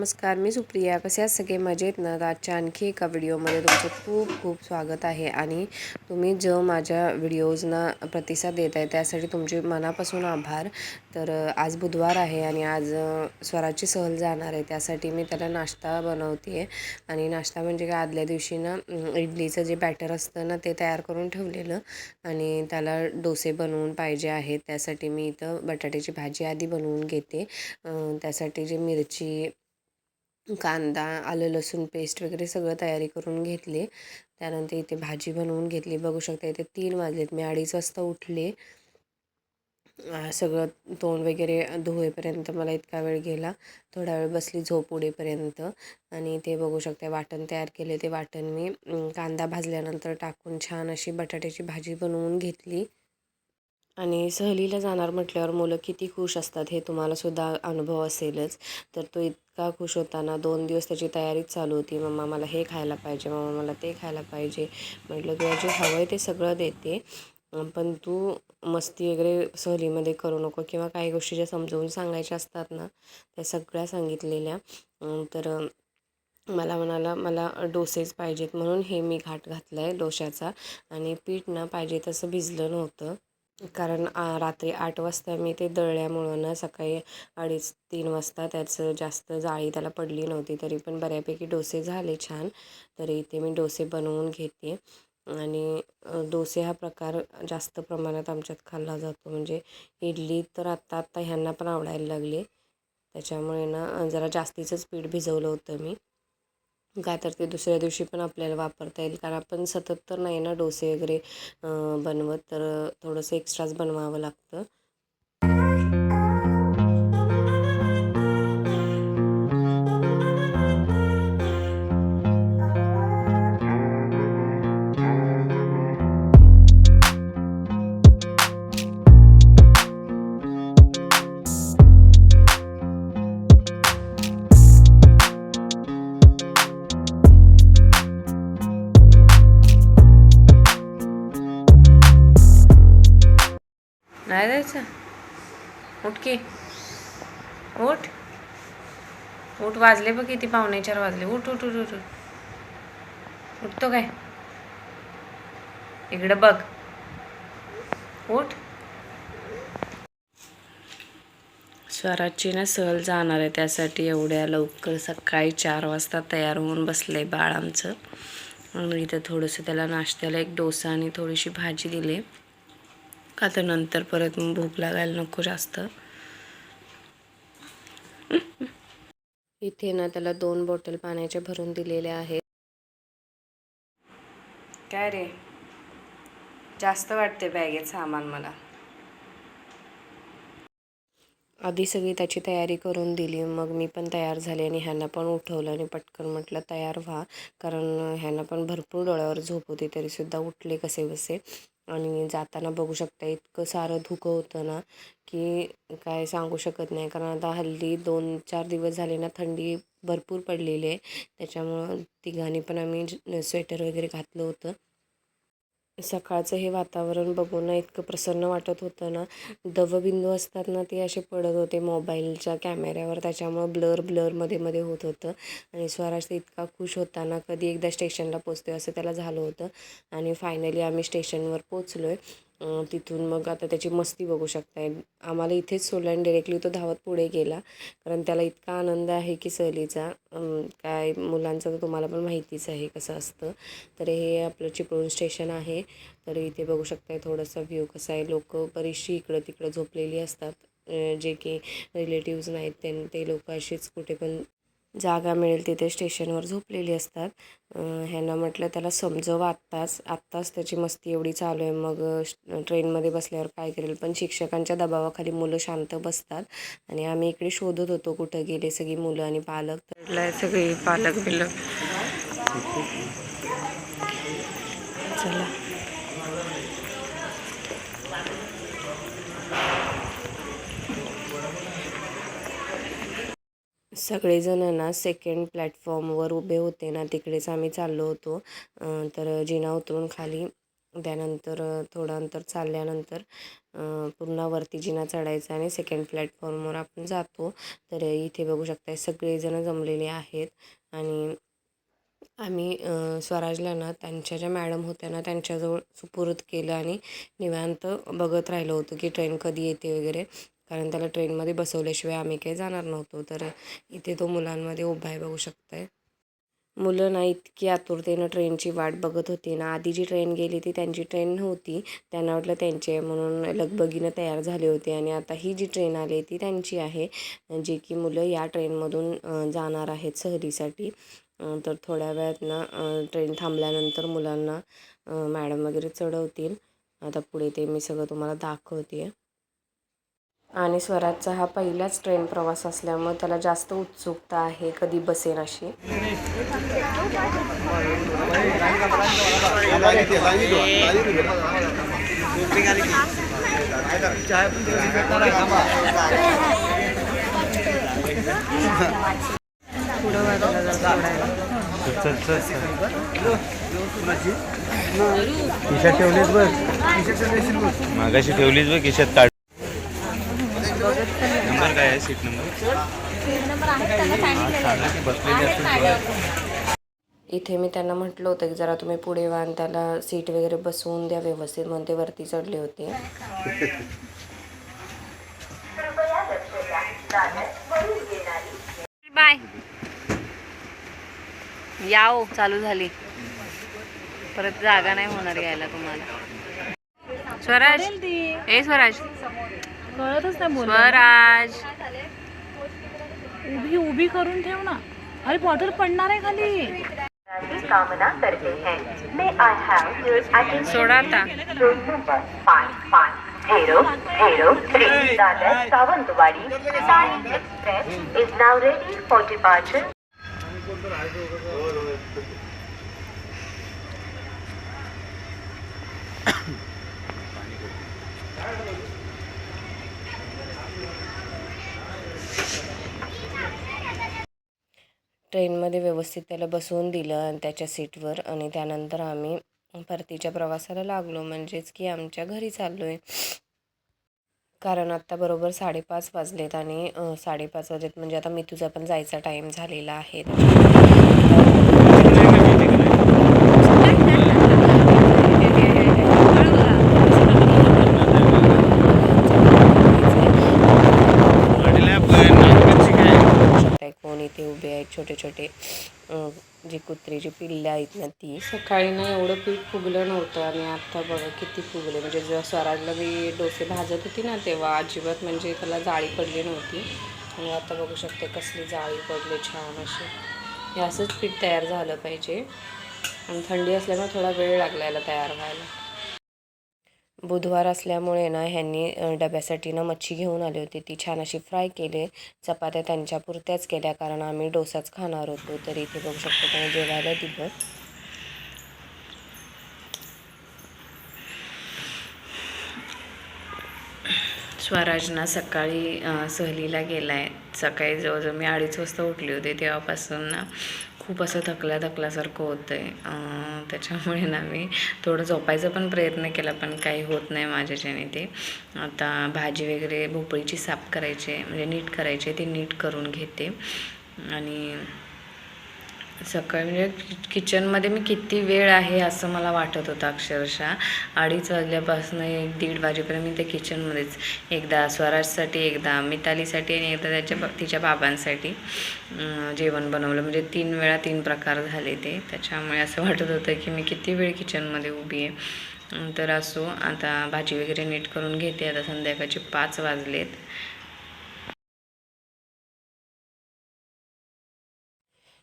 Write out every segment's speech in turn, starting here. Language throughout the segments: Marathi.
नमस्कार मी सुप्रिया. कसे आहात सगळे? मजेत ना? आजच्या आणखी एका व्हिडिओमध्ये तुमचं खूप खूप स्वागत आहे आणि तुम्ही जो माझ्या व्हिडिओजना प्रतिसाद देत आहे त्यासाठी तुमचे मनापासून आभार. तर आज बुधवार आहे आणि आज स्वराची सहल जाणार आहे. त्यासाठी मी त्याला नाश्ता बनवते आहे आणि नाश्ता म्हणजे काय? आदल्या दिवशी ना इडलीचं जे बॅटर असतं ना ते तयार करून ठेवलेलं आणि त्याला डोसे बनवून पाहिजे आहेत. त्यासाठी मी इथं बटाट्याची भाजी आधी बनवून घेते. त्यासाठी जे मिरची कांदा आलं लसूण पेस्ट वगैरे सगळं तयारी करून घेतली. त्यानंतर इथे भाजी बनवून घेतली. बघू शकता इथे तीन वाजलेत. मी अडीच वाजता उठले. सगळं तोंड वगैरे धुवेपर्यंत मला इतका वेळ गेला. थोडा वेळ बसली झोप उडेपर्यंत. आणि ते बघू शकते वाटण तयार केले. ते वाटण मी कांदा भाजल्यानंतर टाकून छान अशी बटाट्याची भाजी बनवून घेतली. आणि सहलीला जाणार म्हटल्यावर मुलं किती खुश असतात हे तुम्हाला सुद्धा अनुभव असेलच. तर तो इतका खुश होता ना दोन दिवस त्याची तयारीच चालू होती. मम्मा मला हे खायला पाहिजे मम्मा मला ते खायला पाहिजे. म्हटलं तुला जे हवं आहे ते सगळं देते पण तू मस्ती वगैरे सहलीमध्ये करू नको किंवा काही गोष्टी ज्या समजवून सांगायच्या असतात ना त्या सगळ्या सांगितलेल्या. तर मला म्हणाला मला डोसेच पाहिजेत म्हणून हे मी घाट घातलं आहे डोशाचा आणि पीठ ना पाहिजे तसं भिजलं नव्हतं. कारण रात्री आठ वाजता मी ते दळल्यामुळं ना सकाळी अडीच तीन वाजता त्याचं जास्त जाळी त्याला पडली नव्हती तरी पण बऱ्यापैकी डोसे झाले छान. तरी इथे मी डोसे बनवून घेते. आणि डोसे हा प्रकार जास्त प्रमाणात आमच्यात खाल्ला जातो. म्हणजे इडली तर आत्ता आत्ता ह्यांना पण आवडायला लागले. त्याच्यामुळे ना जरा जास्तीचंच पीठ भिजवलं होतं मी. का तर ते दुसऱ्या दिवशी पण आपल्याला वापरता येईल. कारण आपण सतत तर नाही ना डोसे वगैरे बनवत. तर थोडंसं एक्स्ट्राच बनवावं लागतं. उठ की. उठ. उठ वाजले बघ किती पावणे चार वाजले. उठ उठ उठ उठ उठतो काय? इकडं बघ. उठ. स्वराजची ना सहल जाणार आहे त्यासाठी एवढ्या लवकर सकाळी चार वाजता तयार होऊन बसले बाळ आमचं. इथं थोडंसं त्याला नाश्त्याला एक डोसा आणि थोडीशी भाजी दिली. का तर नंतर परत भूक लागायला नको जास्त? इथे ना त्याला दोन बॉटल पाण्याच्या भरून दिलेल्या आहेत. काय रे? जास्त वाटते बॅगेत सामान मला. आधी सगळी त्याची तयारी करून दिली मग मी पण तयार झाले आणि ह्यांना पण उठवलं आणि पटकन म्हटलं तयार व्हा. कारण ह्यांना पण भरपूर डोळ्यावर झोप होती तरीसुद्धा उठले कसे बसे. आणि जाताना बघू शकता इतकं सारं धुकं होतं ना की काय सांगू शकत नाही. कारण आता हल्ली दोन चार दिवस झाले ना थंडी भरपूर पडलेली आहे. त्याच्यामुळं तिघांनी पण आम्ही स्वेटर वगैरे घातलं होतं. सकाळचं हे वातावरण बघून ना इतकं प्रसन्न वाटत होतं ना. दवबिंदू असतात ना ते असे पडत होते मोबाईलच्या कॅमेऱ्यावर. त्याच्यामुळं ब्लर ब्लरमध्ये मध्ये होत होतं. आणि स्वराज ते इतका खुश होता ना कधी एकदा स्टेशनला पोचतोय असं त्याला झालं होतं. आणि फायनली आम्ही स्टेशनवर पोचलो आहे तिथून मग आता त्याची मस्ती बघू शकताय. आम्हाला इथेच सोडलं आणि डिरेक्टली तो धावत पुढे गेला. कारण त्याला इतका आनंद आहे की सहलीचा काय मुलांचं तर तुम्हाला पण माहितीच आहे कसं असतं. तर हे आपलं चिपळूण स्टेशन आहे. तर इथे बघू शकताय थोडासा व्ह्यू कसा आहे. लोक बरीचशी इकडं तिकडं झोपलेली असतात. जे की रिलेटिव्ज नाहीत त्यां ते लोक अशीच कुठे पण जागा मिळेल तिथे स्टेशनवर झोपलेली असतात. ह्यांना म्हटलं त्याला समजव आत्ताच. आत्ताच त्याची मस्ती एवढी चालू आहे. मग ट्रेनमध्ये बसल्यावर काय करेल? पण शिक्षकांच्या दबावाखाली मुलं शांत बसतात आणि आम्ही इकडे शोधत होतो कुठं गेले सगळी मुलं आणि पालक. तर सगळी पालक बिलक चला. सगळेजण ना सेकंड प्लॅटफॉर्मवर उभे होते ना तिकडेच आम्ही चाललो होतो. तर जिना उतरून खाली त्यानंतर थोडं अंतर चालल्यानंतर पुन्हा वरती जिना चढायचा आणि सेकंड प्लॅटफॉर्मवर आपण जातो. तर इथे बघू शकता सगळेजण जमलेले आहेत. आणि आम्ही स्वराजला ना त्यांच्या ज्या मॅडम होत्या ना त्यांच्याजवळ सुपूर्द केलं आणि निवांत बघत राहिलो होतो की ट्रेन कधी येते वगैरे. कारण त्याला ट्रेनमध्ये बसवल्याशिवाय आम्ही काही जाणार नव्हतो. तर इथे तो मुलांमध्ये उभा आहे बघू शकताय. मुलं ना इतकी आतुरतेनं ट्रेनची वाट बघत होती ना. आधी जी ट्रेन गेली ती त्यांची ट्रेन नव्हती. त्यांना वाटलं त्यांची आहे म्हणून लगबगीनं तयार झाले होते. आणि आता ही जी ट्रेन आली ती त्यांची आहे. जी की मुलं या ट्रेनमधून जाणार आहेत सहलीसाठी. तर थोड्या वेळात ना ट्रेन थांबल्यानंतर मुलांना मॅडम वगैरे चढवतील. आता पुढे ते मी सगळं तुम्हाला दाखवते आणि स्वराजचा हा पहिलाच ट्रेन प्रवास असल्यामुळे त्याला जास्त उत्सुकता आहे कधी बसेन अशी. बघ. मागाशी ठेवलीस बघ खिशात काढ. नंबर काय आहे? Seat number? इथे मी त्यांना म्हटलं होतं की जरा तुम्ही पुढे व्हा आणि त्याला सीट वगैरे बसवून द्या व्यवस्थित म्हणून ते वरती चढले होते. बाय. याओ चालू झाली. परत जागा नाही होणार यायला तुम्हाला. स्वराज. ए स्वराज. कळतच नाही बोल स्वराज. उभी उभी करून ठेव ना. अरे बॉटल पडणार आहे खाली. की कामना करते हैं. May I have your attention सोडा आता. Number Dadar Sawantwadi. Sai express for departure. ट्रेनमध्ये व्यवस्थित त्याला बसवून दिलं आणि त्याच्या सीटवर आणि त्यानंतर आम्ही परतीच्या प्रवासाला लागलो. म्हणजेच की आमच्या घरी चाललो आहे कारण आत्ता बरोबर साडेपाच वाजलेत आणि साडेपाच वाजलेत. म्हणजे आता मी तुझा पण जायचा टाईम झालेला आहे शकताय कोण छोटे छोटे अं, जी कुत्रीची पिल्लं आहेत ना ती. सकाळी ना एवढं पीठ फुगलं नव्हतं आणि आत्ता बघा किती फुगले. म्हणजे जेव्हा स्वराजला मी डोसे भाजत होती ना तेव्हा अजिबात म्हणजे त्याला जाळी पडली नव्हती. आणि आता बघू शकते कसली जाळी पडली छान अशी. हे असंच पीठ तयार झालं पाहिजे. आणि थंडी असल्यामुळे थोडा वेळ लागला याला तयार व्हायला. बुधवार असल्यामुळे ना ह्यांनी डब्यासाठी ना मच्छी घेऊन आली होती. ती छान अशी फ्राय केली. चपात्या त्यांच्या पुरत्याच केल्या. कारण आम्ही डोसाच खाणार होतो. तर इथे बघू शकतो त्यांनी जेवायला दिलं. स्वराज ना सकाळी सहलीला गेला आहे सकाळी जवळजवळ मी अडीच वाजता उठली होती तेव्हापासून ना. खूप असं थकल्या थकल्यासारखं होतं आहे त्याच्यामुळे ना मी थोडं झोपायचा पण प्रयत्न केला पण काही होत नाही माझ्याच्याने ते. आता भाजी वगैरे भोपळीची साफ करायची आहे म्हणजे नीट करायची आहे ती नीट करून घेते. आणि सकाळी म्हणजे किचनमध्ये मी किती वेळ आहे असं मला वाटत होतं अक्षरशः. अडीच वाजल्यापासून एक दीड वाजेपर्यंत मी त्या किचनमध्येच एकदा स्वराजसाठी एकदा मितालीसाठी आणि एकदा त्याच्या तिच्या बाबांसाठी जेवण बनवलं. म्हणजे तीन वेळा तीन प्रकार झाले ते. त्याच्यामुळे असं वाटत होतं की मी किती वेळ किचनमध्ये उभी आहे. तर असो आता भाजी वगैरे नीट करून घेते. आता संध्याकाळचे पाच वाजलेत.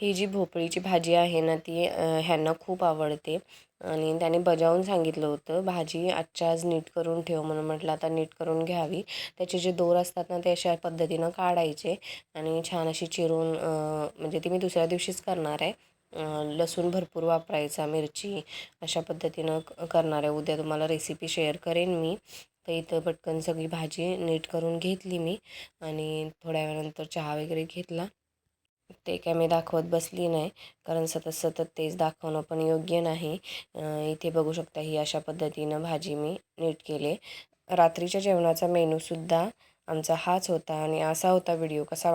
ही जी भोपळीची भाजी आहे ना ती ह्यांना खूप आवडते. आणि त्याने बजावून सांगितलं होतं भाजी आजच्या आज नीट करून ठेव म्हणून म्हटलं आता नीट करून घ्यावी. त्याचे जे दोर असतात ना ते अशा पद्धतीनं काढायचे आणि छान अशी चिरून म्हणजे ती मी दुसऱ्या दिवशीच करणार आहे. लसूण भरपूर वापरायचा मिरची अशा पद्धतीनं क- करणार आहे. उद्या तुम्हाला रेसिपी शेअर करेन मी. तर इथं पटकन सगळी भाजी नीट करून घेतली मी आणि थोड्या वेळानंतर चहा वगैरे घेतला. ते काय मी दाखवत बसली नाही. कारण सतत सतत तेच दाखवणं पण योग्य नाही. इथे बघू शकता ही अशा पद्धतीनं भाजी मी नीट केले. रात्रीच्या जेवणाचा मेनूसुद्धा आमचा हाच होता आणि असा होता व्हिडिओ. कसा